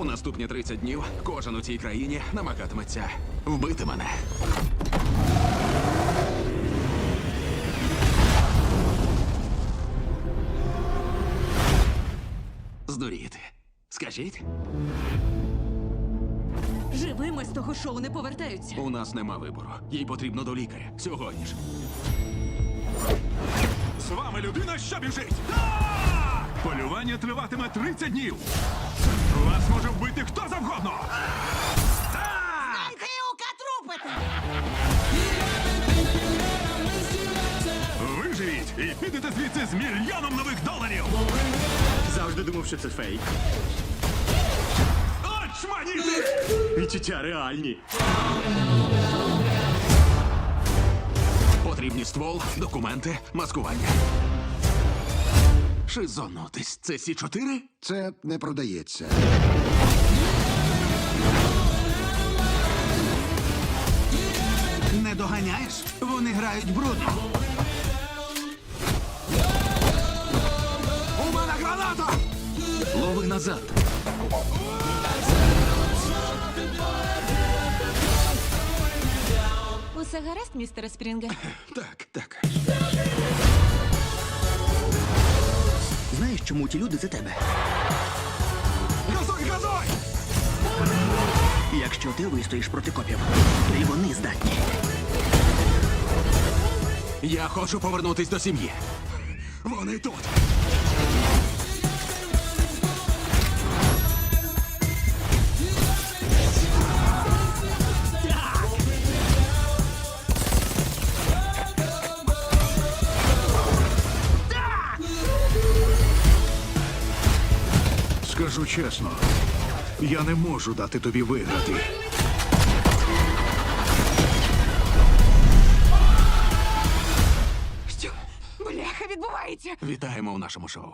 У наступні 30 днів кожен у цій країні намагатиметься вбити мене. Здуріти. Скажіть, Живими з того шоу не повертаються. у нас нема вибору. Їй потрібно до лікаря. Сьогодні ж. З вами людина, що біжить! Так! Полювання триватиме 30 днів. Вас може вбити хто завгодно. Виживіть і підете звідси з мільйоном нових доларів. Завжди думав, що це фейк. Відчуття реальні. Потрібні ствол, документи, маскування. Шизонутись. Це Сі 4 Це не продається. Не доганяєш? Вони грають брудно. У мене граната! Лови назад. Усе гаразд, містере Спрінге? Так, так. Чому ті люди за тебе? Газуй, газуй! Якщо ти вистоїш проти копів, то і вони здатні. Я хочу повернутись до сім'ї. Вони тут. Скажу чесно, я не можу дати тобі виграти. Що? Бляха відбувається! Вітаємо в нашому шоу.